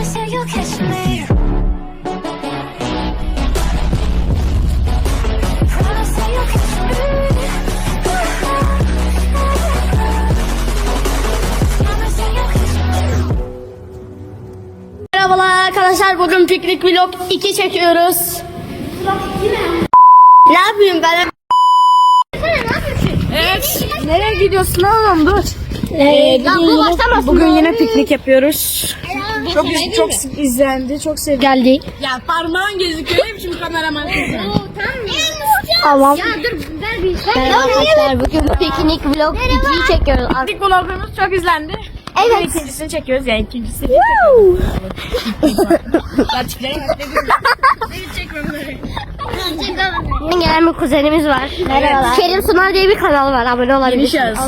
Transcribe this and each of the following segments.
Promise that you'll catch me. Promise that you'll catch me. Promise that you'll catch me. Merhabalar arkadaşlar bugün piknik vlog 2 çekiyoruz. Ne yapayım ben? Evet. Nereye gidiyorsun oğlum dur. Ee, Ya bu başlamasın. bugün yine piknik yapıyoruz. Çok çok izlendi, çok sevdi. Geldi. Ya parmağın gözüküyor. Ne biçim kameraman kızı? Tamam. Ya dur ver bir şey. Arkadaşlar bugün piknik vlog 2'yi çekiyoruz. İlk vlogumuz çok izlendi. Evet. Bugün ikincisini çekiyoruz yani ikincisini. Ya tipleri Bugün gelen bir kuzenimiz var. Merhabalar. Kerim Sunar diye bir kanal var. Abone olabilirsiniz.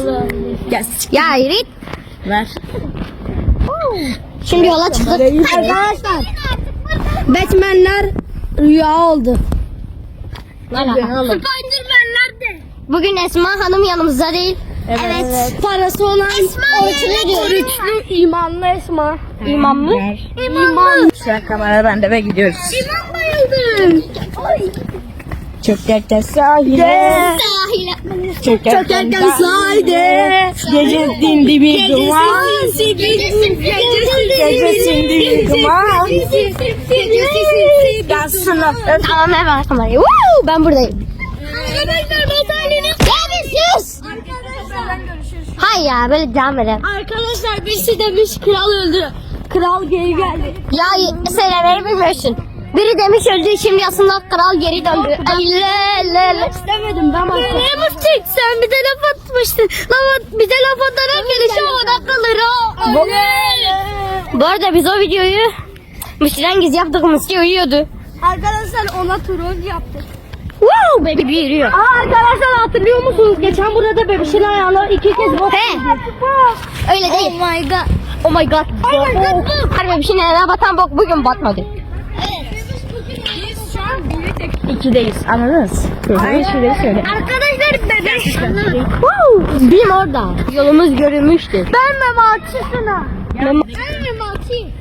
Gel. Ya Irit. Ver. Şimdi yola çıktık. Arkadaşlar. Batman'ler rüya oldu. Spiderman nerede? Bugün Esma Hanım yanımızda değil. Evet. Parası olan oruçlu diyor. Oruçlu imanlı Esma. İmamlı? İmamlı. Şu an kamera bende ve gidiyoruz. İmam bayıldım. Çökerken sahile. Çökerken sahile. Gece dindi bir duman. Gece sindi bir duman. Ben sınıfta Tamam hemen kamerayı. Woo, ben buradayım. Arkadaşlar bataryanız. Ya bir sus. Hay ya böyle devam edelim. Arkadaşlar birisi demiş kral öldü. Kral geri geldi. Ya söylemeyi bilmiyorsun. Biri demiş öldü şimdi aslında kral geri döndü. Le le le. İstemedim ben başka. Ne mıstık sen bir de laf atmıştın. Laf, bir de laf atarak gelişi havada kalır o. Bu, Bu arada biz o videoyu gizli yaptık Mısır uyuyordu. Arkadaşlar ona troll yaptık. Wow baby yürüyor. Aa, arkadaşlar hatırlıyor musunuz? Geçen burada bebişin ayağına iki kez bok He. Öyle değil. Oh my god. Oh my god. Oh my god. Bir şey nereye batan bok bugün batmadı. İkideyiz anladınız? Hayır şöyle söyle. Arkadaşlar bebek. Wow. Bim orada. Yolumuz görünmüştü. Ben Memati'sine. Mem Ben Memati.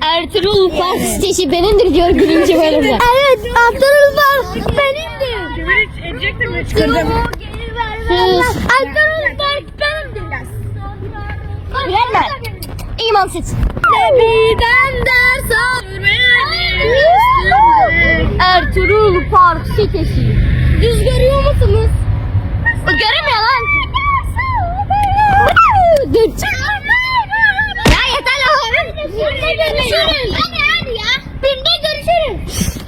Ertuğrul Park sitesi benimdir diyor birinci bölümde. evet Ertuğrul Park benimdir. Edecektim mi? Çıkardım. Ertuğrul Park benimdir. Bilenler. İmansız. Nebiden ders Ertuğrul Park sitesi. Düz görüyor musunuz? Göremiyor lan. Dur. Ya yeter lan. Bim'de görüşürüz. Hadi hadi ya. Bim'de görüşürüz.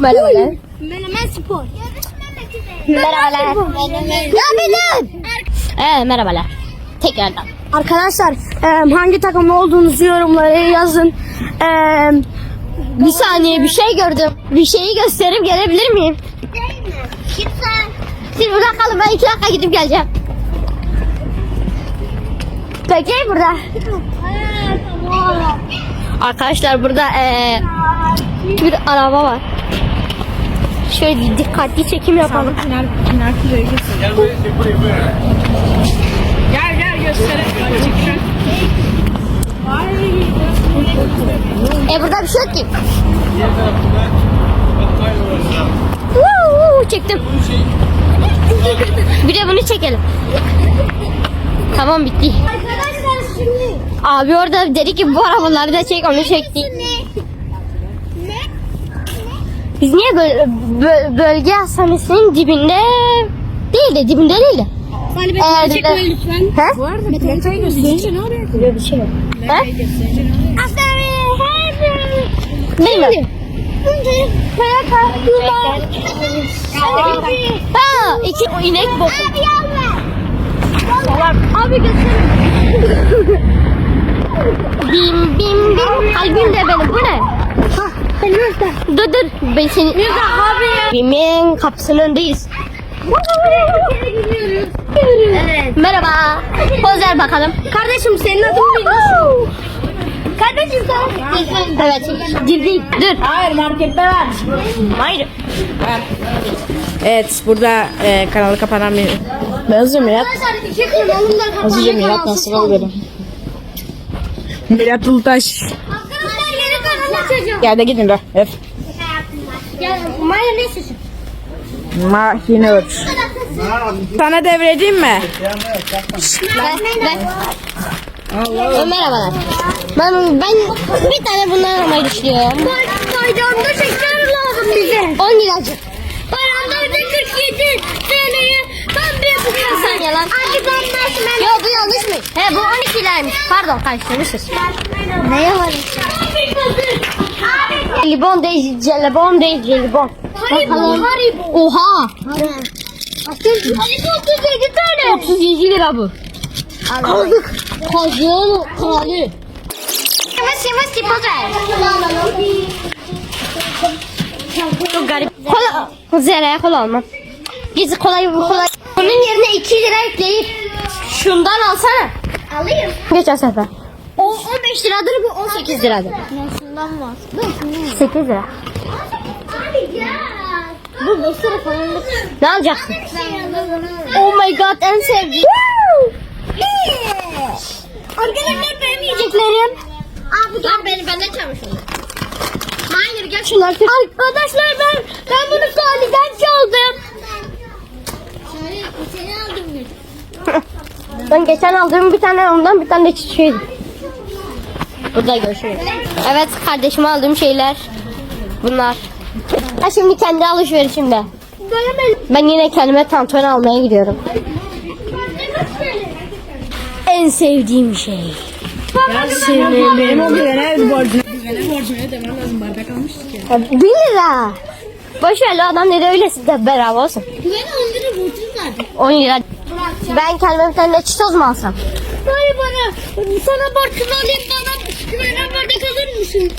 Merhabalar. Menemen spor. Merhabalar. Ya benim. Ee, merhabalar. Tekrardan. Arkadaşlar e, hangi takımda olduğunuzu yorumlara yazın. E, Bir saniye bir şey gördüm. Bir şeyi gösterip gelebilir miyim? Siz burada kalın ben iki dakika gidip geleceğim. Bekleyin burada. Arkadaşlar burada eee bir araba var. Şöyle dikkatli çekim yapalım. Gel gel gösterelim. E burada bir şey yok ki. Woo, çektim. Bir de bunu çekelim. Tamam bitti. Arkadaşlar şimdi Abi orada dedi ki bu arabaları da çek onu çekti. Biz niye böyle bö- bölge hastanesinin dibinde değil de dibinde değil de. Hani Eğer de- lütfen. He? Bu arada metreyi gösterince ne oluyor? Böyle bir şey yok. He? Bilmiyorum. Ha, iki o inek boku. Abi gösterin. Bim bim bim. Kalbim de benim. Bu ne? Dur dur. Ben seni... abi. Bimin kapısının önündeyiz. Evet. Merhaba. Poz ver bakalım. Kardeşim senin adın bilmiyorsun. Kardeşim sen. Evet. Girdik. Dur. Hayır markette var. Hayır. Evet burada e, kanalı kapanan bir Hızlıca Mirat. iki kanalımda Hızlıca Mirat nasıl alıyorum? Mirat Ulutaş. Arkadaşlar çocuğum. Gel de gidin de. Öf. Gel. Maya ne istiyorsun? Mahinur. Sana devredeyim mi? Ben, ben. Merhabalar. Ben, ben bir tane bundan almayı düşünüyorum. Bayramda şeker lazım bize. 10 liracık. Bayramda bir de 47 TL'ye ben bir yapacağım. Sen yalan. Abi ben nasıl Yok bu yanlış mı? He bu 12 liraymış. Pardon karıştırmışız. Neye var? Jelibon değil, jelibon değil, jelibon. Haribo, haribo. Oha. Haribo 37 tane. 37 lira bu. Aldık. Kralı. Yavaş yavaş tipoz ver. Çok garip. Kola. Zeraya kola almam. Biz kolayı kolay. Bunun yerine 2 lira ekleyip şundan alsana. Alayım. Geçen sefer. O 15 liradır bu 18 liradır. Şundan var. 8 lira. Bu 5 lira falan. Ne alacaksın? Oh my god en sevdiğim. Arkadaşlar benim yiyeceklerim. Abi gel. beni benden çalmış. Hayır gel şunlar. Arkadaşlar ben ben bunu Salih'den çaldım. Ben geçen aldığım bir tane ondan bir tane de çiçeğiydi. Burada görüşürüz. Evet kardeşime aldığım şeyler bunlar. Ha şimdi kendi alışverişimde. Ben yine kendime tantuni almaya gidiyorum. En sevdiğim şey. Benim o güvene borcunu. Bir lira. Boş ver lan, adam dedi öyle size beraber olsun. Ben 10 lira borcum vardı. 10 lira. Ben kendime bir tane çitoz mu alsam? Bari bana sana borcunu alayım bana güvenen bardak alır mısın?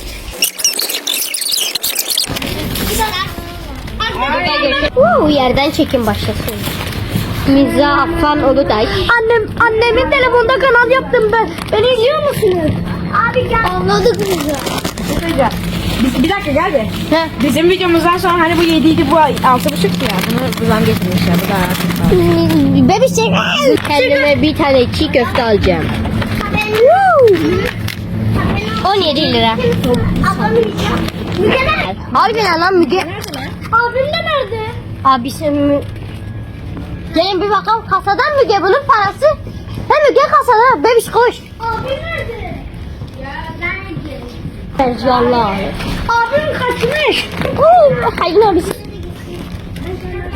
Woo, yerden çekim başlasın. Miza Affan Ulutay. Annem, annemin telefonda kanal yaptım ben. Beni izliyor musunuz? Abi gel. Anladık Miza. Biz, bir dakika gel be. He. Bizim videomuzdan sonra hani bu 7 idi bu 6 buçuktu ya. Bunu zam getirmişler. Bu da artık. Bebişek. Kendime bir tane çiğ köfte alacağım. 17 lira. Harbiden lan Müge. Abim de nerede? Abisi mü... Gelin bir bakalım kasadan Müge bunun parası. He Müge kasada bebiş koş. Abim nerede? Ya nerede? Tercihler. Abim kaçmış. Oo, hayır abisi.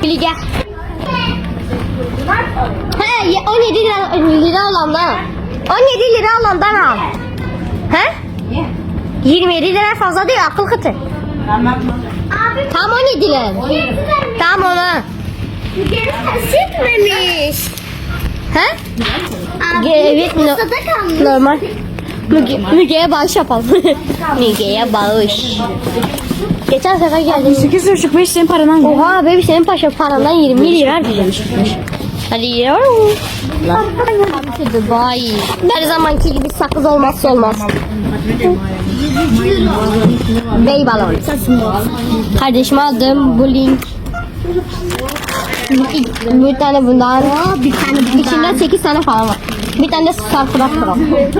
Bilge. He ye- 17 lira, lira olandan al. 17 lira olandan al. He? 27 lira fazla değil akıl kıtı. Tam 17 lira. Tam ona. Sıkmamış. He? Ge- Evet no- kalmış. normal. Müge, Müge'ye bağış yapalım. Müge'ye bağış. Geçen sefer geldim. 8 buçuk 5 senin parandan. Oha bebi senin paşa parandan 20 lira harcamış. Hadi yiyorum. Dubai. Her zamanki gibi sakız olmazsa olmaz. Bey balon. Kardeşime aldım bu link. Bir tane bundan. Bir tane İçinde 8 tane falan var. Bir tane de sarfırak var.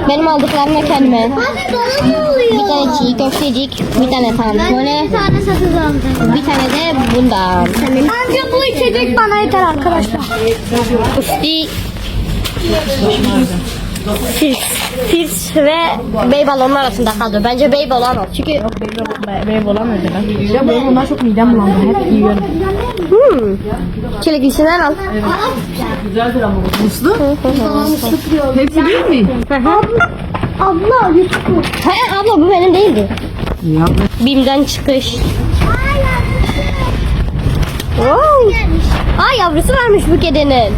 Benim aldıklarımla kendime. Abi bana ne oluyor? Bir tane çiğ köftecik, bir tane tantuni, Bir tane sakız aldım. bir tane de bundan. Bence bu içecek bana yeter arkadaşlar. Usti Firs, Firs ve bey balonun arasında kaldı. Bence bey balon ol. Çünkü Benim olamıyordu ben. Ya benim bundan çok midem bulandı. Hep yiyorum. hmm, çileklisinden al. Muslu? Hepsi değil mi? Abla Yusuf. He abla bu benim değildi. Ya. Bim'den çıkış. Wow. Aa yavrusu varmış bu kedinin.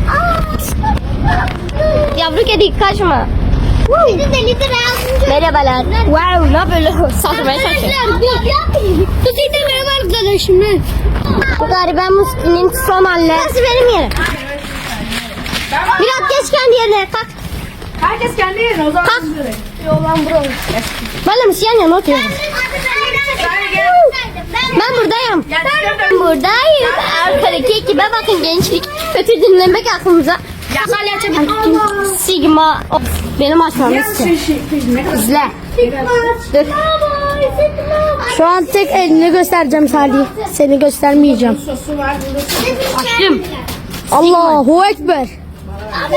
Yavru kedi kaçma. Merhabalar. Wow ne yapıyor? Saldırmaya çalışıyor. Kutuyu da merhaba arkadaşım. Bu gariben Musti'nin son halleri. Burası benim yerim. Biraz geç kendi yerine kalk. Herkes kendi yerine o zaman. Kalk. Ben de Müslüman yanına oturuyorum. Ben buradayım. Ben buradayım. Arkadaki ekibe bakın gençlik. Kötü dinlemek aklımıza. Sigma. Of, benim açmam istiyor. İzle. Dur. Şu an tek elini göstereceğim Salih. Seni göstermeyeceğim. Açtım. Allahu Ekber.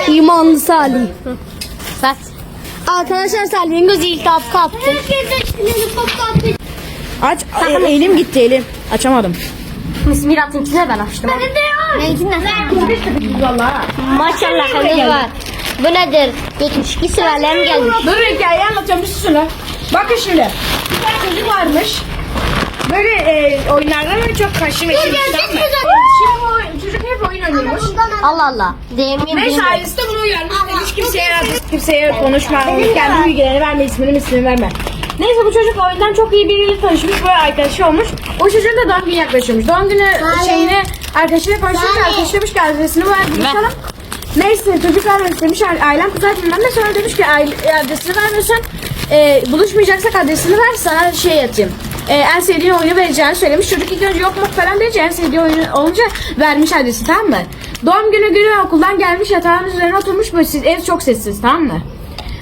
İmanlı Salih. Bak. Arkadaşlar Salih'in gözü ilk hafif kalktı. Aç. E, elim gitti elim. Açamadım. Mirat'ınkine ben açtım. Vallahi. Maşallah kız var. Bu nedir? Yetmiş sıralarım gelmiş. Dur hikayeyi anlatacağım bir lan. Bakın şimdi. Bir tane çocuk varmış. Böyle e, oyunlarda böyle çok tamam mı? Şimdi o çocuk hep oyun oynuyormuş. Allah Allah. Demiyorum. Neyse ailesi de bunu uyarmış. Demiş kimseye kimseye konuşma. Kendi bilgilerini verme, ismini ismini verme. Neyse bu çocuk oyundan çok iyi biriyle tanışmış. Böyle arkadaşı olmuş. O çocuğun da doğum günü yaklaşıyormuş. Doğum günü şeyini arkadaşıyla konuşmuş. Arkadaşı demiş ki adresini ver buluşalım. Neyse çocuk vermemiş demiş. Ailem kızar bilmem ne. Sonra demiş ki aile, adresini vermiyorsan e, buluşmayacaksak adresini ver sana şey atayım. E, en sevdiğin oyunu vereceğini söylemiş. Çocuk ilk önce yok mu falan deyince en sevdiği oyunu olunca vermiş adresi tamam mı? Doğum günü günü okuldan gelmiş yatağın üzerine oturmuş böyle siz, ev çok sessiz tamam mı?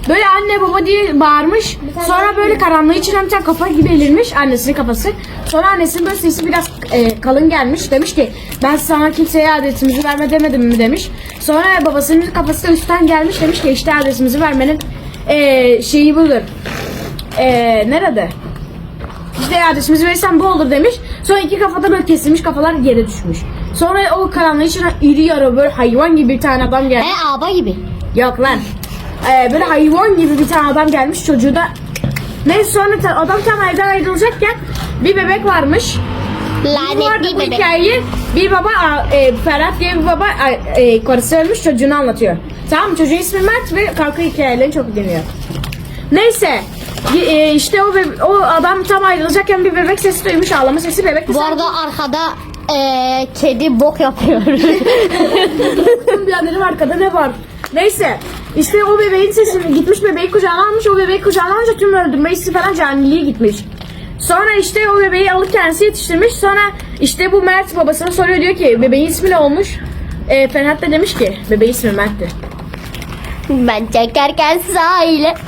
Böyle anne baba diye bağırmış. Sonra böyle karanlığı içine bir tane kafa gibi belirmiş annesinin kafası. Sonra annesinin böyle sesi biraz e, kalın gelmiş. Demiş ki ben sana kimseye adresimizi verme demedim mi demiş. Sonra babasının kafası da üstten gelmiş demiş ki işte adresimizi vermenin e, şeyi budur. E, nerede? İşte adresimizi verirsen bu olur demiş. Sonra iki kafada böyle kesilmiş kafalar yere düşmüş. Sonra o karanlığı içine iri yarı böyle hayvan gibi bir tane adam gelmiş. He aba gibi. Yok lan. Ee, böyle hayvan gibi bir tane adam gelmiş çocuğu da. Neyse sonra adam tam evden ayrılacakken bir bebek varmış. Lanetli bu bebek. hikayeyi bir baba e, Ferhat diye bir baba e, karısı ölmüş çocuğunu anlatıyor. Tamam çocuğun ismi Mert ve kalkı hikayelerini çok dinliyor. Neyse e, işte o bebe- o adam tam ayrılacakken bir bebek sesi duymuş ağlama sesi bebek de Bu arada arkada eee kedi bok yapıyor. biraderim arkada ne var? Neyse işte o bebeğin sesini gitmiş bebeği kucağına almış o bebeği kucağına alınca tüm öldürme hissi falan caniliğe gitmiş. Sonra işte o bebeği alıp kendisi yetiştirmiş. Sonra işte bu Mert babasına soruyor diyor ki bebeğin ismi ne olmuş? E, Ferhat da demiş ki bebeğin ismi Mert'ti. ben çekerken sahile.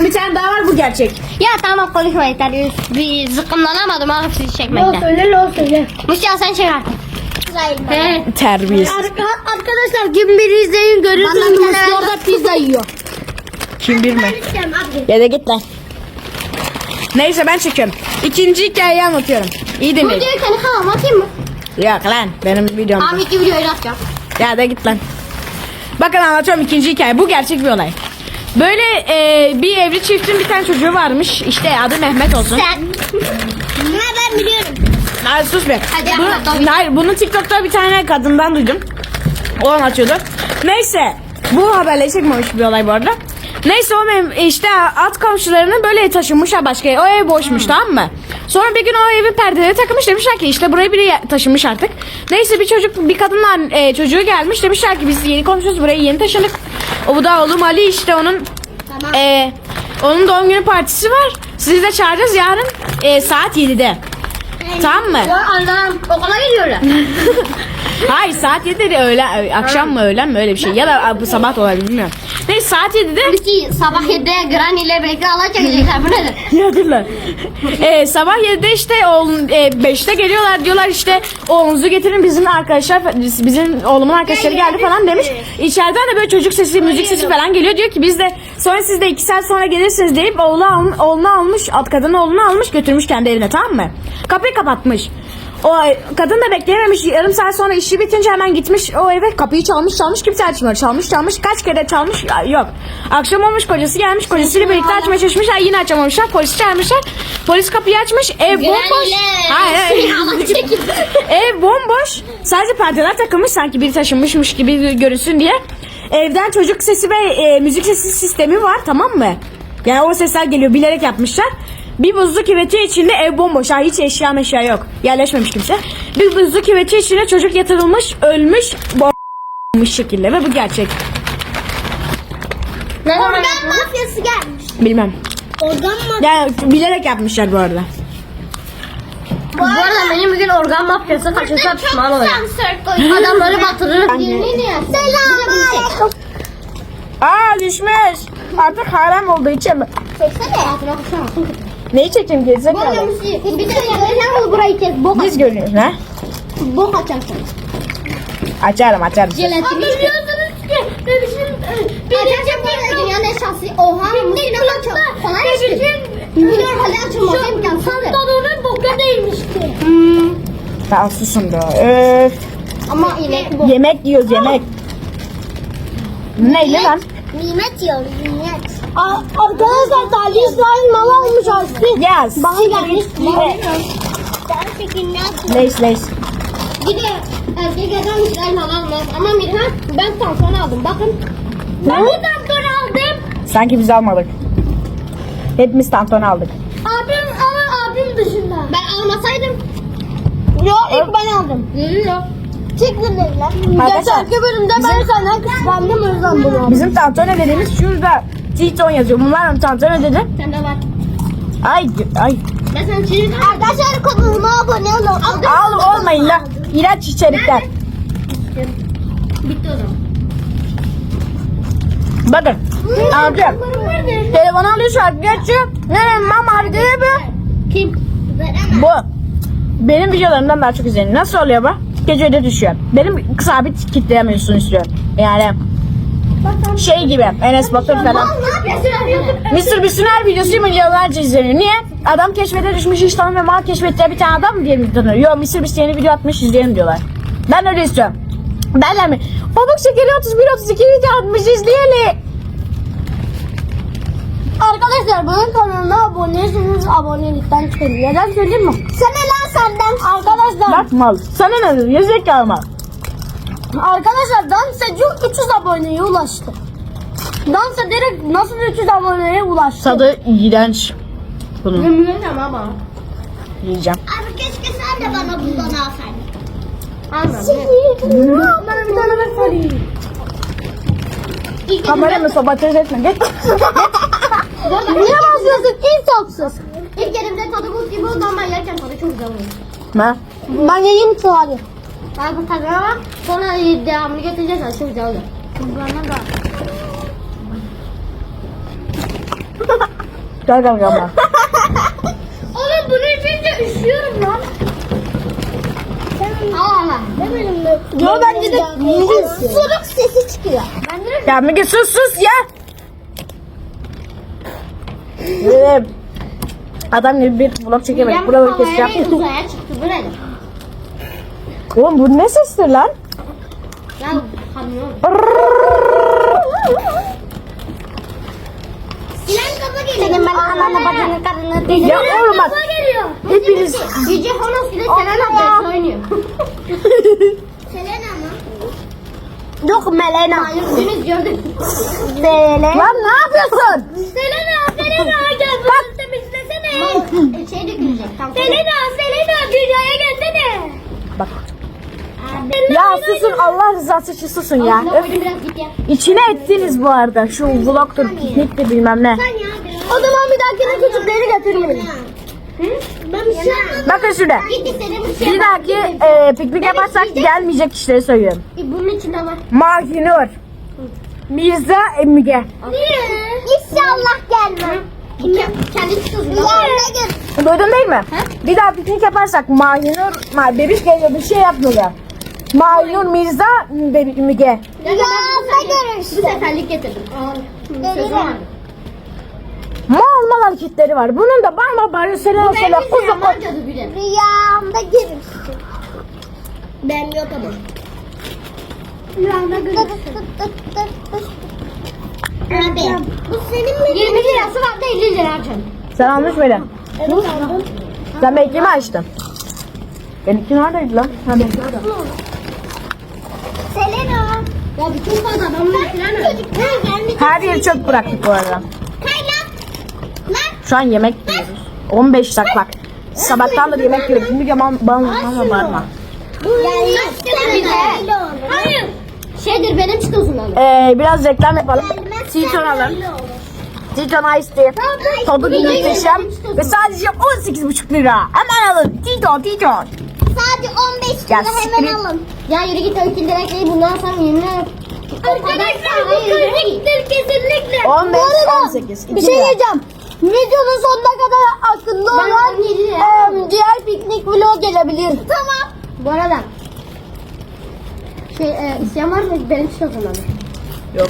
Bir tane daha var bu gerçek. ya tamam konuşma yeter. Bir zıkkımlanamadım abi sizi çekmekten. Söyle lo söyle. Mustafa sen çek artık. He. Terbiyesiz. Arkadaşlar kim biri izleyin Bana görürsünüz bir Mustafa pizza yiyor. Kim bilme. Ya da git lan. Neyse ben çekiyorum. İkinci hikayeyi anlatıyorum. İyi Bu dinleyin. diyor kanalıma atayım mı? Yok lan benim videom. Abi iki videoyu atacağım. Ya da git lan. Bakın anlatıyorum ikinci hikaye. Bu gerçek bir olay. Böyle e, bir evli çiftin bir tane çocuğu varmış. İşte adı Mehmet olsun. Sen. Ne ben biliyorum. Hayır sus be. Hadi Bunu- anlat, hayır bunu TikTok'ta bir tane kadından duydum. O anlatıyordu. Neyse bu haberle çıkmamış bir olay bu arada. Neyse o mem- işte alt komşularını böyle taşınmışlar başka. O ev boşmuş tamam mı? Sonra bir gün o evin perdeleri takılmış demişler ki işte buraya biri taşınmış artık. Neyse bir çocuk bir kadınla e, çocuğu gelmiş demişler ki biz yeni komşuyuz buraya yeni taşındık. O bu da oğlum Ali işte onun e, onun doğum günü partisi var. Sizi de çağıracağız yarın e, saat 7'de. Tamam mı? Anam okula gidiyorlar. Hayır saat 7'de de öğlen, akşam mı öğlen mi öyle bir şey. Ya da bu sabah da olabilir bilmiyorum. Neyse saat 7'de. Biz sabah 7'de Granny ile birlikte alay çekecekler. Bu nedir? Ya dur lan. Ee, sabah 7'de işte oğlum, e, 5'te geliyorlar diyorlar işte oğlunuzu getirin bizim arkadaşlar bizim oğlumun arkadaşları geldi falan demiş. İçeriden de böyle çocuk sesi müzik sesi falan geliyor diyor ki biz de sonra siz de 2 saat sonra gelirsiniz deyip oğlu al, oğlunu almış at kadın oğlunu almış götürmüş kendi evine tamam mı? Kapıyı kapatmış. O kadın da bekleyememiş. Yarım saat sonra işi bitince hemen gitmiş o eve kapıyı çalmış çalmış kimse açmıyor. Çalmış çalmış kaç kere çalmış ya, yok. Akşam olmuş kocası gelmiş kocasıyla birlikte açmaya çalışmışlar yine açamamışlar. Polisi çağırmışlar. Polis kapıyı açmış ev bomboş. Hayır, hayır. Ev bomboş. Sadece perdeler takılmış sanki biri taşınmışmış gibi görünsün diye. Evden çocuk sesi ve e, müzik sesi sistemi var tamam mı? Yani o sesler geliyor bilerek yapmışlar. Bir buzlu küveti içinde ev bomboş. Ha, hiç eşya meşya yok. Yerleşmemiş kimse. Bir buzlu küveti içine çocuk yatırılmış, ölmüş, bomboş şekilde ve bu gerçek. Organ mafyası gelmiş. Bilmem. Organ mafyası. Yani bilerek yapmışlar bu arada. Bu arada benim bir gün organ mafyası kaçırsa pişman oluyorum. Adamları batırır. Selam. Aa düşmüş. Artık harem olduğu için mi? Çeksene. Neyi çekeyim gerizekalı? Bir de ne olur burayı kes. Bok, Biz görüyoruz ne? bok açarsın. Açarım açarım. Jelatini. Biliyorsunuz ki bebişin Arkadaşlar bu arada dünyanın eşyası. Oha bu yine çok kolay bir şey. Biliyorum hala açılması imkansız. pantolonun boka değmişti. Tamam susun da. Öf. Ama inek bu. Yemek yiyoruz yemek. Neyle lan? Nimet yiyor nimet. Arkadaşlar Talih İsmail mal almış Aslı. Yes. Bana gelmiş. Leys leys. Bir de erkek adam güzel mal almaz. Ama Mirhan ben tampon aldım. Bakın. Ben de tampon aldım. Sanki biz almadık. Hepimiz tampon aldık. Abim ama abim dışında. Ben almasaydım. Yok ilk ben aldım. Yok. Evler. Arkadaşlar, Geçenki bölümde ben senden kıskandım o yüzden bunu. Bizim tantone dediğimiz şurada. Titon yazıyor. Bunlar mı tantone dedi? Sende var. Ay ay. Ben sana çiğ Arkadaşlar kanalıma abone olun. Al olmayın la. İlaç içerikler. Bitti o zaman. Bakın. Abi. Telefonu alıyor şarkı geçiyor. Ne mama abi dedi bu. Kim? Bu. Benim videolarımdan daha çok izleniyor. Nasıl oluyor bu? Gece öde düşüyor. Benim sabit kitleyemiyorsun istiyor. Yani şey gibi Enes Batur falan. Mr. Beast'in her videosu milyonlarca izleniyor. Niye? Adam keşfete düşmüş iş tanımıyor. Mal keşfette bir tane adam mı diye mi tanıyor? Yok Mr. Beast yeni video atmış izleyelim diyorlar. Ben öyle istiyorum. Derler mi? Pamuk şekeri 31 32 video atmış izleyelim. Arkadaşlar bunun kanalına aboneyseniz abonelikten çıkın. Neden söyleyeyim mi? Sen lan senden. Arkadaşlar Bak mal. Sana ne? Yazık kalma. Arkadaşlar dans ediyor 300 aboneye ulaştı. Dans ederek nasıl 300 aboneye ulaştı? Tadı iğrenç. Bunu Bilmiyorum ama. yiyeceğim. Abi keşke sen de bana bundan alsaydın. Bana bir tane ver. Kameramı sabotaj etme. Geç. Niye basıyorsun? İnsafsız. İlk elimde tadı buz gibi oldu ama yerken tadı çok güzel oldu. Ha? Ben yayın çağırıyorum. Ben bu tadına bak. Sonra devamını getireceğiz. Çok güzel oldu. Bana da. Gel gel gel. Oğlum bunun içince üşüyorum lan. Allah Allah. Demedim de. Yo bence de suruk sesi çıkıyor. Ya Müge sus sus ya. Ee, Adam gibi bir vlog çekemedik. Buraları keseceğim. Uzaya çıktı. Bu ne? Oğlum bu ne sestir lan? Ya kamyon. Kafa geliyor. Senin ben ananı bacını karını Ya oğlum bak. Hepiniz Gece Honos ile Selena abla oynuyor. Selena mı? Yok Melena. Hayır dünüz gördük. Selena. Lan ne yapıyorsun? Selena, Selena gel bunu temizlesene. Şey dökülecek. Tam Selena, Selena dünyaya gelsene. Bak. Ya susun Susun ya. Öf. İçine ettiniz bu arada. Şu vlogtur, pikniktir bilmem ne. O zaman bir dahakine küçükleri şey yapmadım. Bakın şurada. Bir şey Bir dahaki e, piknik yaparsak gelmeyecek kişileri söylüyorum. Bunun içinde var. Mahinur. Mirza. Niye? İnşallah gelmem. Kendi. Yarın Duydun değil mi? Bir daha piknik yaparsak Mahinur, ma bebiş geliyor bir şey yapmıyorlar. Mahinur Mirza Müge. Rüyamda görürsün. Bu seferlik getirdim. Sözüm var. Mal mal hareketleri var. Bunun da bal bağırıyor. Selam selam. Benim Kuzu rüyamda görürsün. Ben yok ama. Rüyamda görürsün. Abi. Bu senin mi? 20 lirası var da 50 lira harcam. Sen almış mıydın? Sen benimkini mi açtın? Benimki neredeydi lan? Ha, benimki orada. Ya bütün fazla Çocuklar. Her yeri çöp bıraktık bu arada. Şu an yemek yiyoruz. 15 dakika bak. Sabahtan da yemek yiyoruz. Müge bana bana bana bağırma. Yani Hayır. Şeydir benim çıkıyorsun onu. Ee, biraz reklam yapalım. Titon alın. Titon Ice Tea. Tadı muhteşem. Ve sadece 18,5 lira. Hemen alın. Titon, Titon. Sadece 15 Ya lira siktir. hemen alın. Ya yürü git öykü direkt değil bundan sonra yemin ederim. Arkadaşlar bu kırmızıdır kesinlikle. 15, 18. Bir şey yiyeceğim. Videonun sonuna kadar akıllı olan em, diğer piknik vlog gelebilir. Tamam. Bu arada şey e, isyan var mı? Benim mı? Yok.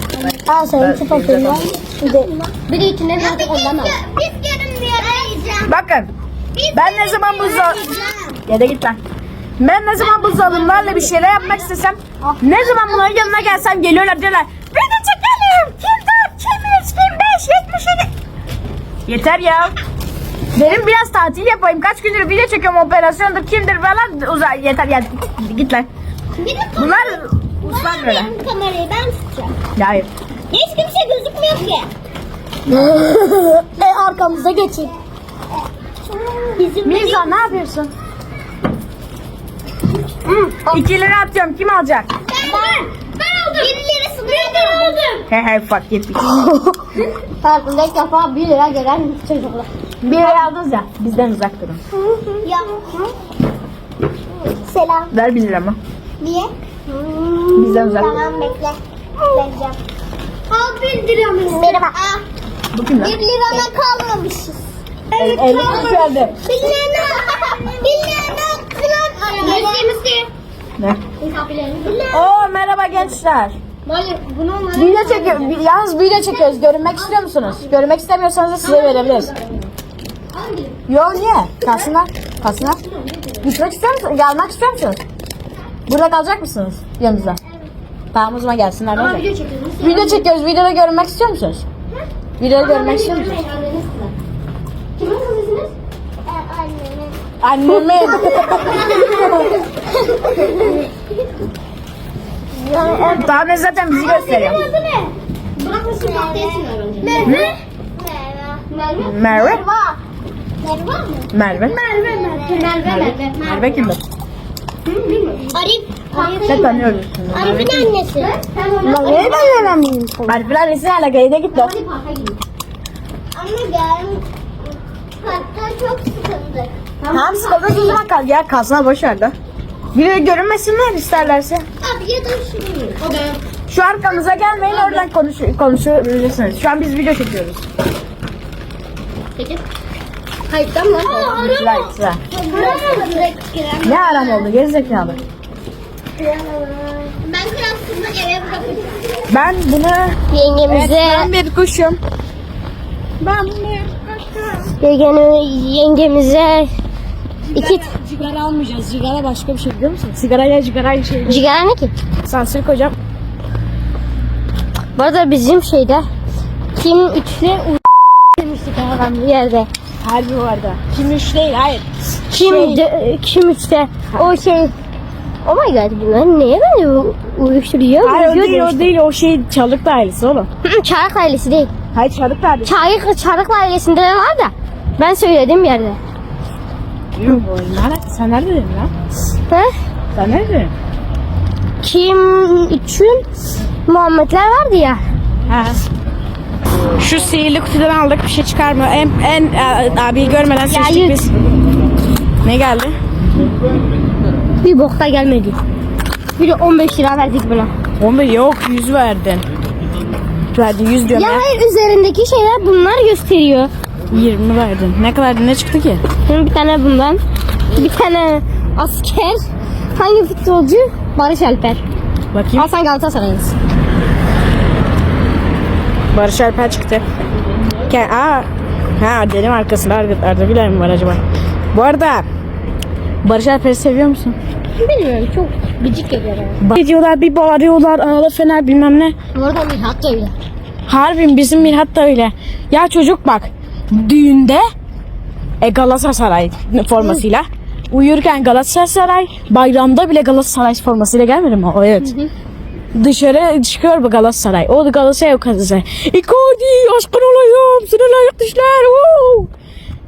Aa senin çikolata mı? Bir de, bir de içinde biraz ondan al. Biz yarın bir yere yiyeceğim. Bakın. Ben ne zaman buzda... Ya da git lan. Ben ne zaman buzdolablarla bir şeyler yapmak istesem, ne zaman bunların yanına gelsem geliyorlar diyorlar. Beni çekelim. Kim 4, kim 3, kim 5, 77. Yeter ya. Benim biraz tatil yapayım. Kaç gündür video çekiyorum operasyondur kimdir falan. Uza yeter ya. Git lan. Bunlar uslan böyle. Benim kamerayı ben tutacağım. Hayır. Hiç kimse gözükmüyor ki. e, arkamıza geçin. Bizim Mirza ne yapıyorsun? Hı, 2 lira atıyorum. Kim alacak? Ben, ben aldım. Birileri sınıyor. Ben aldım. He he fuck git. Farkında ilk defa 1 lira gelen çocuklar. Bir lira aldınız ya. Bizden uzak durun. Ya. Selam. Ver 1 lira mı? Niye? Bizden uzak durun. Tamam bekle. Vereceğim. Al bir liramız. Merhaba. Bu kim lan? bir lirana kalmamışız. Evet, 50 kuruş verdi. Bir lirana. Bir lirana Ne? Oo merhaba gençler. Video çekiyor. bi- Yalnız video çekiyoruz. Görünmek istiyor musunuz? Görmek istemiyorsanız da size verebiliriz. Yo niye? Kalsınlar. Kalsınlar. Gitmek istiyor musunuz? Gelmek istiyor musunuz? Burada kalacak mısınız yanımızda? Tamam o zaman gelsinler. ne olacak? Video çekiyoruz. Videoda görünmek istiyor musunuz? Videoda görünmek istiyor musunuz? Annemin. Daha ne zaten bizi gösteriyor. Adı ne? Bırak mısın tahtaya sınır önce. Merve. Merve. Merve. Merve mı? Merve. Merve, Merve. Merve, Merve. Merve kimdir? Arif. Ne tanıyoruz? Arif'in annesi. Niye ben öğrenmeyeyim? Arif lan nesine alakayı da gitti. Anne gel. Parkta çok sıkıldık. Tamam o zaman kal. Ya kalsına boş ver de. Bir de görünmesinler isterlerse. Abi ya da. O da. Şu arkamıza gelmeyin oradan konuş konuşabilirsiniz. Şu an biz video çekiyoruz. Peki. Kayıttan mı? Aa, Sıra sıra. Ne aram oldu gerizekalı. Ben kralsızda eve bırakacağım. Ben bunu... Yengemize, Ben bir kuşum. Ben bir yengemi, yengemize iki Sigara almayacağız. Sigara başka bir şey biliyor musun? Sigarayla sigara aynı şey değil. Cigara ne ki? Sansür kocam. Bu arada bizim şeyde kim üçlü demiştik adam bir yerde. Harbi vardı. Kim üç değil hayır. Kim de, kim üçte o şey Oh my god bunlar neye böyle u- uyuşturuyor? Hayır o Uyuşuyor değil o değil o şey Çalık ailesi oğlum. Hı Çarık ailesi değil. Hayır Çalık ailesi. Çarık, Çarık ailesinde de var da. Ben söyledim yerde. Yok o ne alaka? Sen nerede dedin lan? He? Sen nerede dedin? Kim üçün Muhammedler vardı ya. Ha. Şu sihirli kutudan aldık bir şey çıkarmıyor. En, en e, abi görmeden seçtik yük. biz. Ne geldi? Bir bokta gelmedi. Bir de 15 lira verdik buna. 11 yok 100 verdin. Verdin 100 diyorum Ya ya. hayır üzerindeki şeyler bunlar gösteriyor. 20 verdin. Ne kadar ne çıktı ki? Bir tane bundan. Bir tane asker. Hangi futbolcu? Barış Alper. Bakayım. Hasan Galatasaraylısın. Barış Alper çıktı. Ke Aa. Ha dedim arkasında Arda, Güler mi var acaba? Bu arada Barış Alper'i seviyor musun? Bilmiyorum çok gıcık geliyor bana. Ne diyorlar bir bağırıyorlar ağla fener bilmem ne. Orada Nihat da öyle. Harbim bizim Mirhat da öyle. Ya çocuk bak düğünde e, Galatasaray formasıyla uyurken Galatasaray bayramda bile Galatasaray formasıyla gelmedi mi? O evet. Dışarı çıkıyor bu Galatasaray. O da Galatasaray o Galatasaray. Icardi aşkın olayım sana layık düşler. woo!"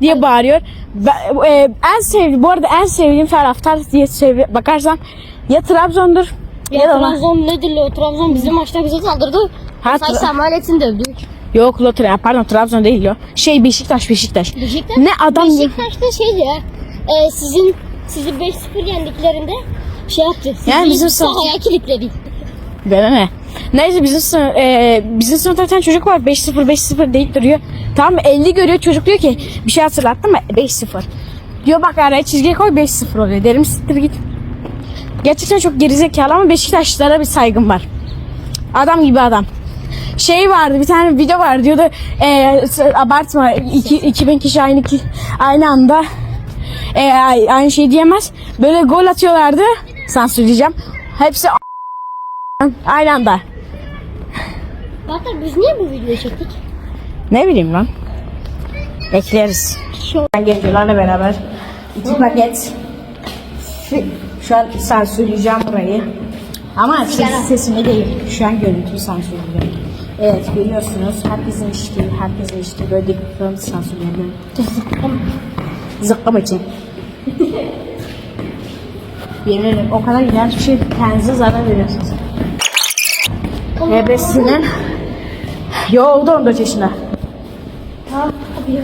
diye bağırıyor. Ben, e, en sevdiğim bu arada en sevdiğim taraftar diye sev bakarsam ya Trabzon'dur ya, Ya Trabzon nedir o? Trabzon bizim maçta bize saldırdı. Ha, Say Samalet'in dövdük. Yok Lotre pardon Trabzon değil o. Şey Beşiktaş Beşiktaş. Beşiktaş. Ne adam Beşiktaş'ta şeydi ya. E, sizin sizi 5-0 yendiklerinde şey yaptı. Sizi Yani bizim sahaya kilitledi. Bana ne? Neyse bizim sınıf, e, bizim sınıfta bir tane çocuk var 5-0 5-0 deyip duruyor. Tamam 50 görüyor çocuk diyor ki bir şey hatırlattın mı 5-0. Diyor bak araya çizgi koy 5-0 oluyor. Derim siktir git. Gerçekten çok gerizekalı ama Beşiktaşlılara bir saygım var. Adam gibi adam. Şey vardı bir tane video var diyordu e, abartma iki, 2000 kişi aynı aynı anda e, aynı şey diyemez. Böyle gol atıyorlardı. Sansürleyeceğim. Hepsi aynı anda. Zaten biz niye bu videoyu çektik? Ne bileyim lan. Ekleriz. Ben geliyorlarla beraber. İki paket. Şu an sansürleyeceğim burayı. Ama ses, sesimi değil. Şu an görüntüyü sansürleyeceğim. Evet görüyorsunuz. Herkesin içtiği, herkesin içtiği böyle dikkatim sansürleyeceğim. Zıkkım. Zıkkım için. Yemin ederim o kadar iğrenç bir şey kendinize zarar veriyorsunuz. Ebesi'nin Yo oldu 14 yaşında. Tamam. Yürü.